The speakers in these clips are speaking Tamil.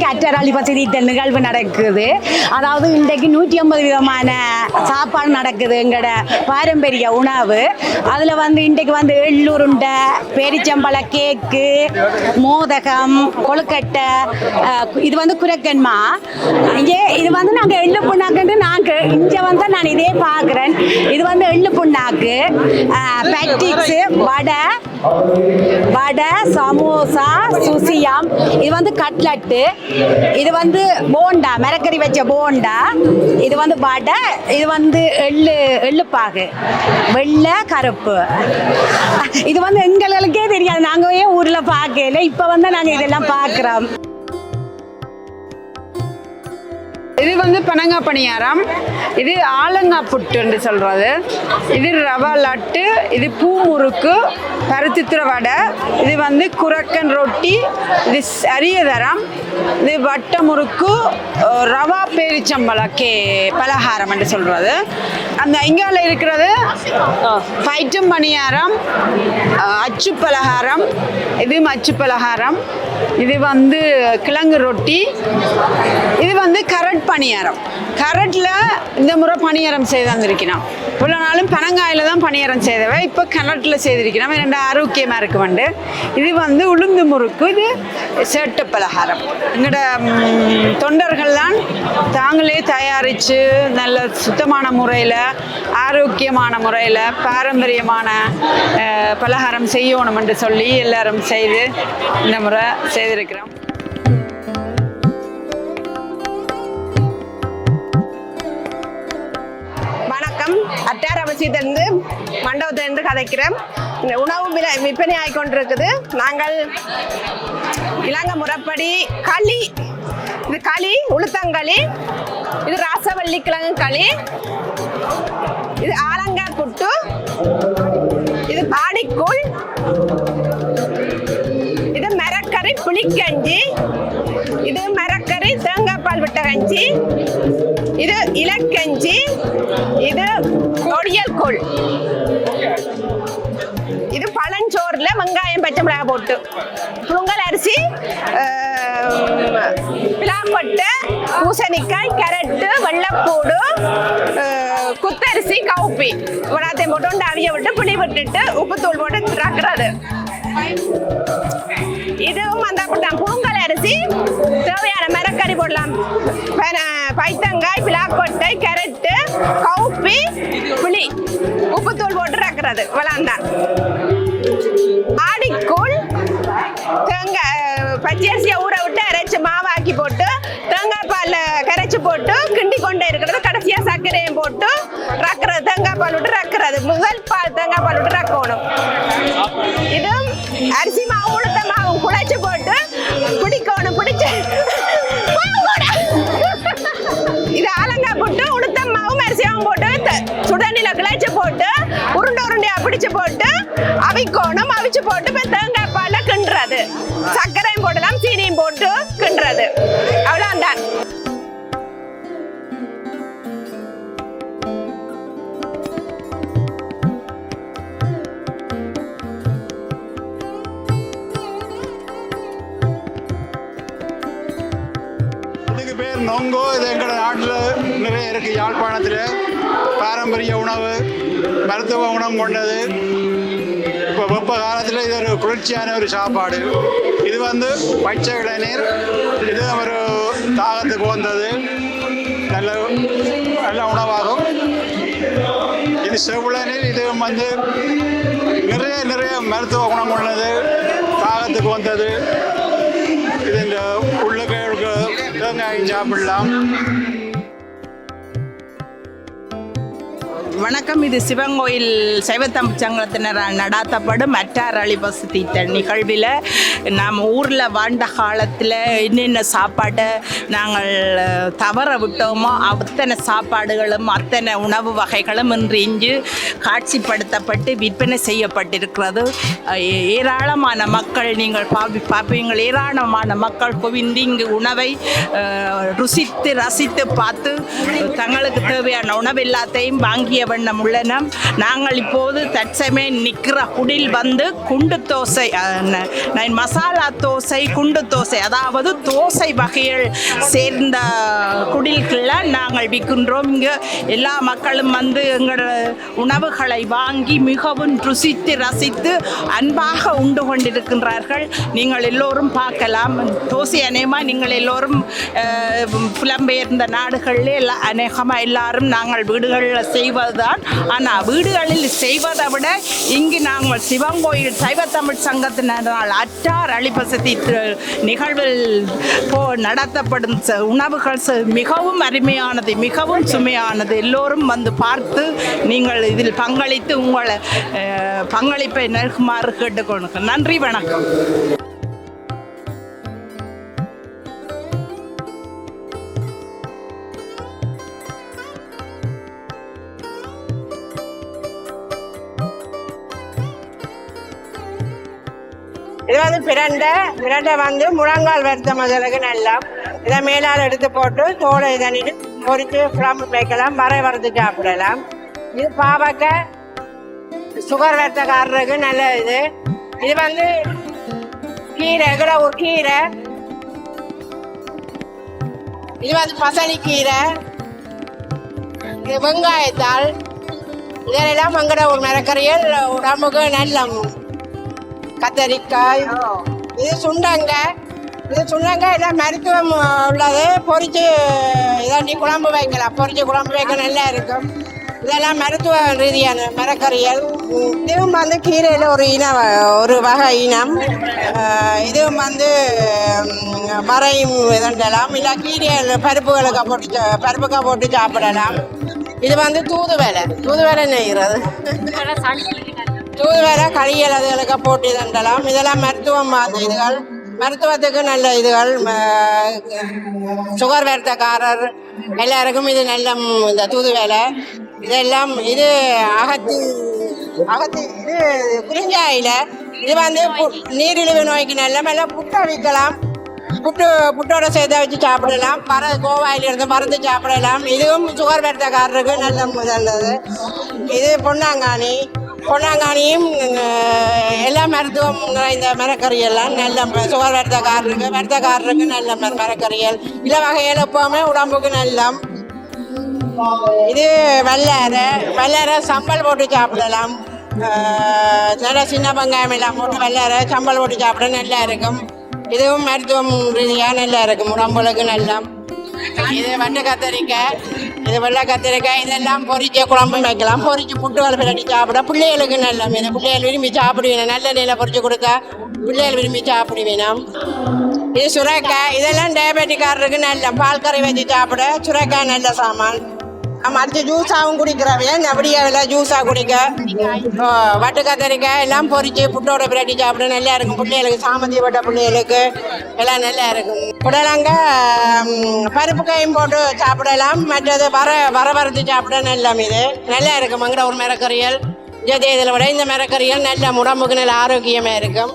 இன்றைக்கு அற்றராளி பசதி நிகழ்வு நடக்குது. அதாவது இன்றைக்கு நூற்றி ஐம்பது விதமான சாப்பாடு நடக்குது எங்களோட பாரம்பரிய உணவு. அதில் வந்து இன்றைக்கு வந்து எள்ளுருண்டை பேரிச்சம்பழ கேக்கு மோதகம் கொழுக்கட்டை இது வந்து குரக்கன்மா இங்கே இது வந்து நாங்கள் எள்ளு புண்ணாக்குன்னு நாங்கள் இங்கே வந்து நான் இதே பார்க்குறேன். இது வந்து எள்ளு புண்ணாக்கு பேட்டிக்ஸு வடை வடை சமோசா சுசியம் இது வந்து கட்லட்டு. இது வந்து போண்டா மிரக்கறி வச்ச போண்டா. இது வந்து வடை இது வந்து எள்ளு எள்ளுப்பாகு வெள்ளை கருப்பு. இது வந்து எங்களுக்கே தெரியாது. நாங்கள் ஏன் ஊரில் பார்க்கல? இப்போ வந்து நாங்கள் இதெல்லாம் பார்க்குறோம். இது வந்து பனங்கா பணியாரம் இது ஆலங்கா புட்டுன்னு சொல்றது. இது ரவா லட்டு இது பூ முறுக்கு பருத்தித்துற வடை இது வந்து குரக்கன் ரொட்டி இது அரியதரம் இது வட்ட முறுக்கு ரவா பேரிச்சம்பழ கே பலகாரம் என்று சொல்றது. அந்த இங்கால இருக்கிறது ஃபைட்டும் பணியாரம் அச்சு பலகாரம் இது அச்சு பலகாரம் இது வந்து கிழங்கு ரொட்டி. இது வந்து கரட் பணியாரம். கரட்டில் இந்த முறை பணியாரம் செய்து வந்திருக்கிறோம் இவ்வளோ நாளும் பனங்காயில் தான் பணியாரம் செய்தவை. இப்போ கரட்டில் செய்திருக்கிறோம். ரெண்டு ஆரோக்கியமாக இருக்கு வந்து இது வந்து உளுந்து முறுக்கு இது சேட்டு பலகாரம். எங்களோட ம், தொண்டர்கள்லாம் தாங்களே தயாரித்து நல்ல சுத்தமான முறையில் ஆரோக்கியமான முறையில் பாரம்பரியமான பலகாரம் செய்யணும் என்று சொல்லி எல்லாரும் செய்து இந்த முறை செய்திருக்கிறோம். வணக்கம். அட்டார் அமைச்சியிலிருந்து மண்டபத்திலிருந்து கதைக்கிறேன். இந்த உணவு விலை விற்பனை ஆகி கொண்டிருக்குது நாங்கள் இலங்கை முறைப்படி களி. இது களி உளுத்தங்களி இது ராசவள்ளி கிழங்கு களி இது ஆலங்காய் புட்டு இது பாடிக்கூழ் இது மரக்கறி புளிக்கஞ்சி இது மரக்கறி தேங்காய் பால் விட்ட கஞ்சி இது இலக்கஞ்சி இது கொடியல் கூழ் இது பழஞ்சோறில் வெங்காயம் பச்சை மிளகாய் போட்டு. புழுங்கல் அரிசி பிளாக்கொட்டை பூசணிக்காய் கேரட்டு வெள்ளைப்பூடு குத்தரிசி கவுப்பி. இவ்வளோத்தையும் போட்டு வந்து அவிய விட்டு புளி விட்டுட்டு உப்புத்தூள் போட்டு திறக்கிறது இதுவும் அந்த அப்படித்தான் புழுங்கல் அரிசி தேவையான மரக்கறி போடலாம். பைத்தங்காய் பிளாக்கொட்டை கேரட்டு கவுப்பி புளி உப்புத்தூள் போட்டு ரக்கிறது இவ்வளோந்தான் ஆடிக்கூழ் தேங்காய் பச்சரிசியை ஊற விட்டு அரைச்சி மாவாக்கி போட்டு தேங்காய் பால் கரைச்சி போட்டு கிண்டி கொண்டே இருக்கிறது. கடைசியாக சர்க்கரையும் போட்டு ரக்கிறது தேங்காய் பால் விட்டு ரக்கிறது முதல் பால் தேங்காய் பால் விட்டு ரக்கணும் இது அரிசி மாவு உளுத்த மாவு குழைச்சி போட்டு பிடிக்கணும். பிடிச்சி அவிக்கணும் அவிச்சு போட்டு இப்ப தேங்காய் பால கிண்டுறது சர்க்கரையும் போடலாம் சீனியும் போட்டு கிண்டுறது அவ்வளோதான் இதுக்கு பேர் நொங்கோ இது எங்கள் நாட்டில் நிறைய இருக்குது யாழ்ப்பாணத்தில் பாரம்பரிய உணவு மருத்துவ உணவு கொண்டது இப்போ வெப்ப காலத்தில் இது ஒரு குளிர்ச்சியான ஒரு சாப்பாடு. இது வந்து பச்சை இளநீர். இது ஒரு தாகத்துக்கு வந்தது நல்ல நல்ல உணவாகும். இது செவ்வளநீர் இது வந்து நிறைய நிறைய மருத்துவ குணம் உள்ளது. தாகத்துக்கு வந்தது இது இந்த உள்ளுக்கு தேங்காய் சாப்பிடலாம். வணக்கம் இது சிவங்கோயில் சைவத்தம் சங்கத்தினரால் நடாத்தப்படும் அற்றார் அழிபசு தீட்ட நிகழ்வில் நாம் ஊரில் வாழ்ந்த காலத்தில் என்னென்ன சாப்பாட்டை நாங்கள் தவற விட்டோமோ அத்தனை சாப்பாடுகளும் அத்தனை உணவு வகைகளும் இன்று இன்று காட்சிப்படுத்தப்பட்டு விற்பனை செய்யப்பட்டிருக்கிறது. ஏ- ஏராளமான மக்கள் நீங்கள் பாவி பார்ப்பீங்கள். ஏராளமான மக்கள் குவிந்து இங்கு உணவை ருசித்து ரசித்து பார்த்து தங்களுக்கு தேவையான உணவு எல்லாத்தையும் வாங்கிய வண்ணம் உள்ளனம் நாங்கள் இப்போது தற்சமே நிற்கிற குடில் வந்து குண்டு தோசை ந- ந- மசாலா தோசை குண்டு தோசை அதாவது தோசை வகைகள் சேர்ந்த குடில்களை நாங்கள் விற்கின்றோம். இங்கே எல்லா மக்களும் வந்து எங்களோட உணவுகளை வாங்கி மிகவும் ருசித்து ரசித்து அன்பாக உண்டு கொண்டிருக்கின்றார்கள். நீங்கள் எல்லோரும் பார்க்கலாம். தோசை அநேகமாக நீங்கள் எல்லோரும் புலம்பெயர்ந்த நாடுகளில் எல்லா அநேகமாக எல்லாரும் நாங்கள் வீடுகளில் தான் ஆனால் வீடுகளில் செய்வதை விட இங்கு நாங்கள் சிவங்கோயில் சைவ தமிழ் சங்கத்தினரால் அற்றார் அழிப்பசதி நிகழ்வில் போ நடத்தப்படும் ச- உணவுகள் ச- மிகவும் அருமையானது மிகவும் சுமையானது. எல்லோரும் வந்து பார்த்து நீங்கள் இதில் பங்களித்து உங்களை பங்களிப்பை நல்குமாறு கேட்டுக்கொள்ளுங்கள் நன்றி வணக்கம். இது வந்து பிரண்டை. பிரண்டை வந்து முழங்கால் வறுத்த முதலுக்கு நல்லா இதை மேலால் எடுத்து போட்டு தோலை தண்ணிட்டு பொரித்து குழம்பு வைக்கலாம் வரை வறுத்து சாப்பிடலாம். இது பாவக்காய் சுகர் வறுத்தக்காரருக்கு நல்ல இது. இது வந்து கீரை கூட ஒரு கீரை. இது வந்து பசலிக்கீரை கீரை. இது வெங்காயத்தால் இதெல்லாம் எங்கட ஒரு மரக்கறியல் உடம்புக்கு நல்ல கத்தரிக்காய். இது சுண்டங்காய் இது சுண்டங்காய் எல்லாம் மருத்துவம் உள்ளது. பொரிச்சு இதாண்டி குழம்பு வைக்கலாம் பொரிச்சு குழம்பு வைக்க நல்லா இருக்கும். இதெல்லாம் மருத்துவ ரீதியான மரக்கறிகள். இதுவும் வந்து கீரையில் ஒரு இனம் ஒரு வகை இனம். இதுவும் வந்து மறையும் இதண்டலாம் இல்லை கீரைகள் பருப்புகளுக்கு போட்டு பருப்புக்காய் போட்டு சாப்பிடலாம். இது வந்து தூதுவலை தூதுவலை நெய்கிறது தூதுவர கலியல் அதுகளுக்கு போட்டி தண்டலாம் இதெல்லாம் மருத்துவம் அந்த இதுகள் மருத்துவத்துக்கு நல்ல இதுகள் சுகர் வர்த்தக்காரர் எல்லாருக்கும் இது நல்ல ம், இந்த தூதுவலை இதெல்லாம் இது அகத்தி அகத்தி இது குறிஞ்சாயில இது வந்து நீரிழிவு நோய்க்கு நல்ல மேல புட்டை விற்கலாம். புட்டு புட்டோட சேர்த்து வச்சு சாப்பிடலாம். பற கோவாயிலிருந்து மருந்து சாப்பிடலாம். இதுவும் சுகர் வர்த்தக்காரருக்கு நல்ல நல்லது. இது பொன்னாங்கானி பொன்னாங்கானியும் எல்லா மருத்துவம் இந்த மரக்கறியெல்லாம் நல்ல சுகர் வருத்தக்காரருக்கு வருத்தக்காரருக்கு நல்ல ம- மரக்கறியல். இல வகைகள் எப்பவுமே உடம்புக்கு நல்லம் இது வல்லாரை வல்லாரை சம்பல் போட்டு சாப்பிடலாம். அஹ், நல்ல சின்ன வெங்காயம் எல்லாம் போட்டு வல்லாரை சம்பல் போட்டு சாப்பிட நல்லா இருக்கும். இதுவும் மருத்துவம் ரீதியாக நல்லா இருக்கும். உடம்புகளுக்கு நல்லா. இது வண்டு கத்தரிக்காய். இது வெள்ளை கத்திரிக்காய் இதெல்லாம் பொறிச்சு குழம்பு வைக்கலாம் பொறிச்சு புட்டு வளர்ப்பு கட்டி சாப்பிட பிள்ளைகளுக்கு நல்ல மீன் பிள்ளைகள் விரும்பி சாப்பிடுவேன் நல்ல நிலை பொறிச்சு கொடுக்க பிள்ளைகள் விரும்பி சாப்பிடுவேன் இது சுரக்காய் இதெல்லாம் டயபெட்டிக்காரருக்கு நல்ல பால் கறி வச்சு சாப்பிட சுரக்காய் நல்ல சாமான் நம்ம அடுத்து ஜூஸாகவும் குடிக்கிறவன் அப்படியே எல்லாம் ஜூஸாக குடிக்க? வட்டு கத்தரிக்காய் எல்லாம் பொறிச்சு புட்டோட பிரட்டி சாப்பிட நல்லா இருக்கும். பிள்ளைகளுக்கு சாமந்தி பட்ட பிள்ளைகளுக்கு எல்லாம் நல்லா இருக்கும். புடலங்க பருப்பு காயும் போட்டு சாப்பிடலாம். மற்றது வர வர வறுத்து சாப்பிட நல்ல இது நல்லா இருக்கும். மங்கட ஒரு மரக்கறியல். ஜெதி இதில் விட இந்த மரக்கறியல் நல்ல உடம்புக்கு நல்ல ஆரோக்கியமாக இருக்கும்.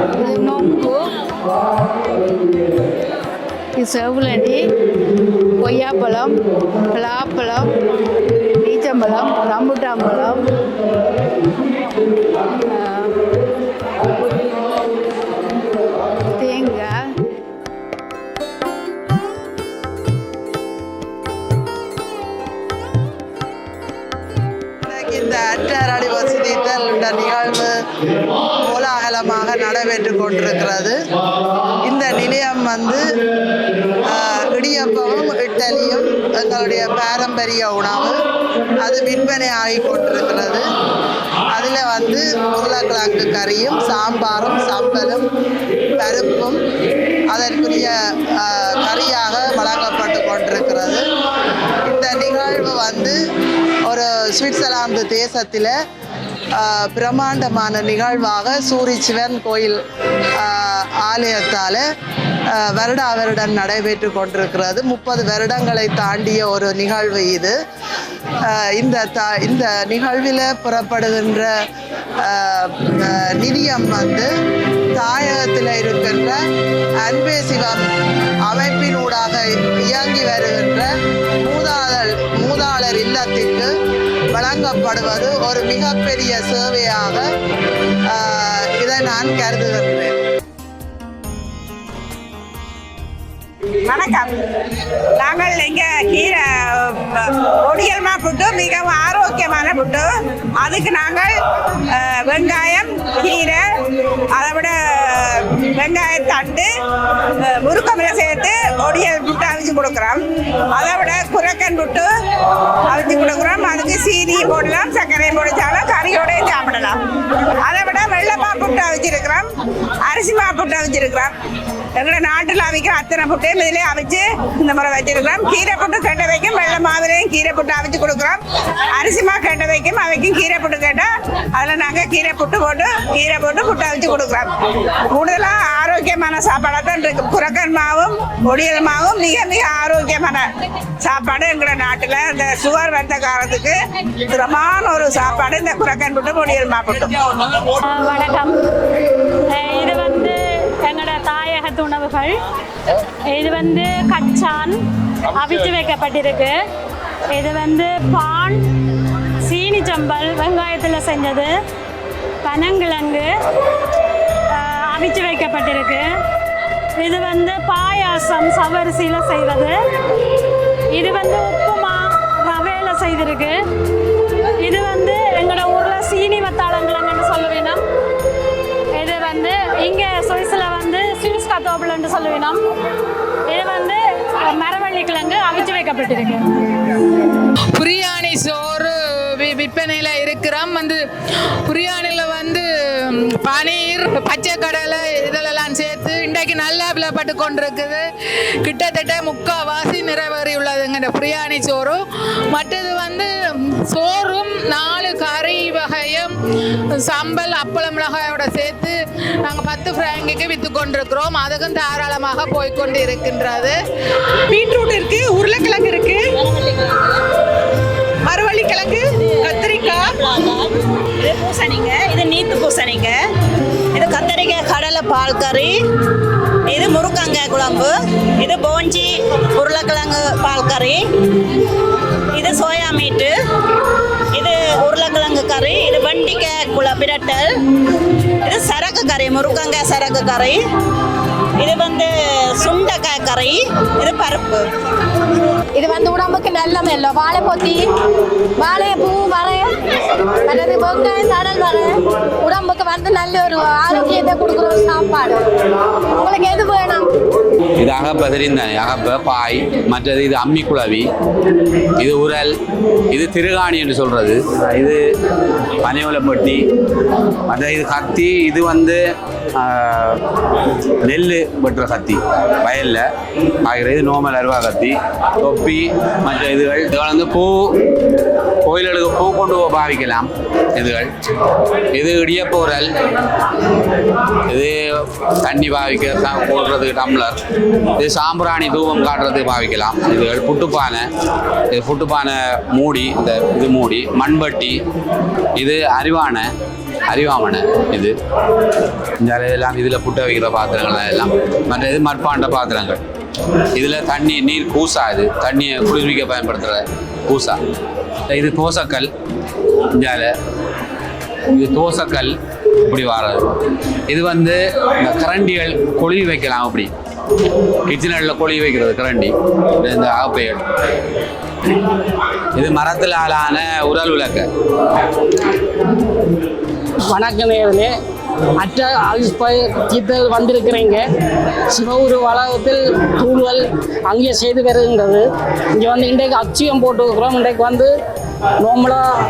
இது நொங்கு செவ்வளடி கொய்யாப்பழம் பலாப்பழம் நீச்சம்பழம் ரம்புட்டாம்பழம் கொண்டிருக்கிறது. இந்த நிலையம் வந்து இடியப்பமும் இட்டலியும் எங்களுடைய பாரம்பரிய உணவு. அது விற்பனை ஆகி கொண்டிருக்கிறது. அதில் வந்து உருளைக்கிழங்கு கறியும் சாம்பாரும் சம்பலும் பருப்பும் அதற்குரிய கறியாக வழங்கப்பட்டு கொண்டிருக்கிறது. இந்த நிகழ்வு வந்து ஒரு சுவிட்சர்லாந்து தேசத்தில் பிரம்மாண்டமான நிகழ்வாக சூரி சிவன் கோயில் ஆலயத்தால் வருடா வருடம் நடைபெற்று கொண்டிருக்கிறது. முப்பது வருடங்களை தாண்டிய ஒரு நிகழ்வு இது. இந்த த இந்த நிகழ்வில் புறப்படுகின்ற நிதியம் வந்து தாயகத்தில் இருக்கின்ற அன்பே சிவம் அமைப்பினூடாக இயங்கி வருகின்ற மூதாளர் மூதாளர் இல்லத்திற்கு வழங்கப்படுவது ஒரு மிகப்பெரிய சேவையாக இதை நான் கருதுகின்றேன். வணக்கம். நாங்கள் இங்கே கீரை ஒடியல்மா புட்டு மிகவும் ஆரோக்கியமான புட்டு அதுக்கு நாங்கள் வெங்காயம் கீரை அதை விட வெங்காயத்தண்டு அஹ், முருக்கமில சேர்த்து ஒடியல் புட்டு அவிச்சு கொடுக்குறோம். அதை விட குரக்கன் புட்டு அவிச்சு கொடுக்குறோம். அதுக்கு சீனி போடலாம் சர்க்கரை போடிச்சாலும் கறியோடய சாப்பிடலாம். அதை விட வெள்ளமா புட்டு அவிச்சிருக்கிறோம். அரிசி மா புட்டு அவிச்சிருக்கிறோம். எங்களோட நாட்டில் அவிக்கிற அத்தனை புட்டையும் இதிலே அவிச்சு இந்த முறை வச்சிருக்கிறோம் கீரை புட்டு கெட்ட வைக்கும். வெள்ளை மாவிலையும் கீரை புட்டு அவிச்சு கொடுக்குறோம். அரிசி மா கெட்ட வைக்கும். அவைக்கும் கீரை புட்டு கேட்டால் அதில் நாங்கள் கீரை புட்டு போட்டு கீரை போட்டு புட்டு அவிச்சு கொடுக்குறோம். கூடுதலாக ஆரோக்கியமான சாப்பாடாக தான் இருக்கு. புறக்கன் மாவும் ஒடியல் மாவும் மிக மிக ஆரோக்கியமான சாப்பாடு எங்களோட நாட்டில். இந்த சுகர் வந்த காலத்துக்கு திறமான ஒரு சாப்பாடு இந்த குரக்கன் புட்டு ஒடியல் மா புட்டு வணக்கம். இது வந்து எங்களோட தாயகத்து உணவுகள் இது வந்து கச்சான் அவிச்சு வைக்கப்பட்டிருக்கு இது வந்து பான் சீனி சம்பல் வெங்காயத்தில் செஞ்சது பனங்கிழங்கு அவிச்சு வைக்கப்பட்டிருக்கு இது வந்து பாயாசம் சவரிசியில் செய்வது இது வந்து உப்புமா ரவையில் செய்திருக்கு இது வந்து எங்களோட ஊரில் சீனி வத்தாளங்கிழங்குன்னு சொல்லுவினோம் வந்து இங்கே சுவிஸில் வந்து சுவிஸ் கத்தோப்பிள்னு சொல்லுவினோம் இது வந்து மரவள்ளி கிழங்கு அவிச்சு வைக்கப்பட்டிருக்கு. பிரியாணி சோறு விற்பனையில் இருக்கிறோம். வந்து பிரியாணியில் வந்து பனீர் பச்சை கடலை இதெல்லாம் நல்லா கொண்டிருக்குது. கிட்டத்தட்ட முக்கால்வாசி நிறைவேறி உள்ளதுங்கிற இந்த பிரியாணி சோறும் மற்றது வந்து சோறும் நாலு கறி வகையும் சம்பல் அப்பளம் மிளகாயோட சேர்த்து நாங்கள் பத்து ஃப்ராங்குக்கு விற்று கொண்டிருக்கிறோம். அதுக்கும் தாராளமாக போய்க்கொண்டு இருக்கின்றது பீட்ரூட் இருக்குது உருளைக்கிழங்கு இருக்குது பிரட்டல் இது சரக்கு கறி முருங்கங்காய் சரக்கு கறி இது வந்து சுண்டைக்காய் கறி. இது பருப்பு. இது வந்து உடம்புக்கு நல்ல மெல்ல வாழை பொத்தி வாழைப்பூ வரை அல்லது வெங்காயம் தடல் வரை உடம்புக்கு வந்து நல்ல ஒரு ஆரோக்கியத்தை கொடுக்குற ஒரு சாப்பாடு. உங்களுக்கு எது வேணும்? இது அகப்ப தெரிந்தானே அகப்ப பாய் மற்றது இது அம்மி குழவி இது உரல் இது திருகாணி என்று சொல்றது. இது பனையோலப்பட்டி மற்ற இது கத்தி இது வந்து நெல் வெட்டுற கத்தி வயலில். ஆகிற இது நோமல் அருவா கத்தி தொப்பி மற்ற இதுகள் இதுகள் வந்து பூ கோயில்களுக்கு பூ கொண்டு பாவிக்கலாம். இதுகள். இது இடியப்போரல் இது தண்ணி பாவிக்க போடுறதுக்கு டம்ளர். இது சாம்பிராணி தூபம் காட்டுறதுக்கு பாவிக்கலாம். இதுகள் புட்டுப்பானை. இது புட்டுப்பானை மூடி. இந்த இது மூடி. மண்பட்டி இது அரிவானை. அரிவாமனை இது. இந்த எல்லாம் இதில் புட்ட வைக்கிற பாத்திரங்கள் எல்லாம். மற்ற இது மட்பாண்ட பாத்திரங்கள். இதில் தண்ணி நீர் கூசா இது. தண்ணியை குளிர்விக்க பயன்படுத்துகிற கூசா இது தோசைக்கல். இந்தியாவில் இது தோசைக்கல் இப்படி வர்றது இது வந்து இந்த கரண்டிகள் கொழுவி வைக்கலாம் அப்படி. கிச்சனில் கொழுவி வைக்கிறது கரண்டி. இந்த ஆப்பைகள். இது மரத்தில் ஆளான உரல் விளக்கு. வணக்க நேர்களே அற்ற அல்பை தீர்த்தல் வந்திருக்கிறீங்க. சிவகுரு வளாகத்தில் தூள்கள் அங்கே செய்து வருகின்றது இங்கே வந்து இன்றைக்கு அச்சியம் போட்டுருக்குறோம் இன்றைக்கு வந்து நார்மலாக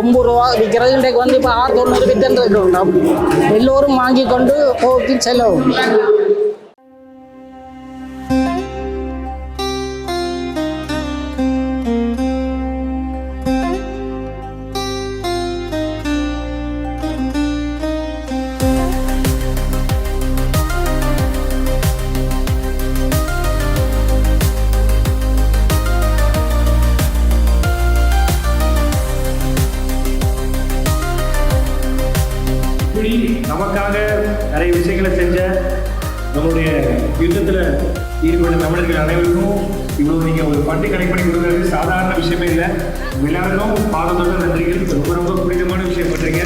ஒம்பது ரூபா விற்கிறது. இன்றைக்கு வந்து இப்போ ஆறு தொண்ணூறு வித்துட்டு இருக்கிறோம். எல்லோரும் வாங்கி கொண்டு போக்கு செலவு இப்படி நமக்காக நிறைய விஷயங்களை செஞ்ச நம்மளுடைய யுத்தத்தில் ஈடுபட்ட தமிழர்கள் அனைவருக்கும் இவ்வளோ நீங்கள் ஒரு பட்டு கனெக்ட் பண்ணி கொடுக்குறது சாதாரண விஷயமே இல்லை. எல்லாருக்கும் பாதத்தோட நன்றிகள். ரொம்ப ரொம்ப பிடித்தமான விஷயம் பண்ணுறீங்க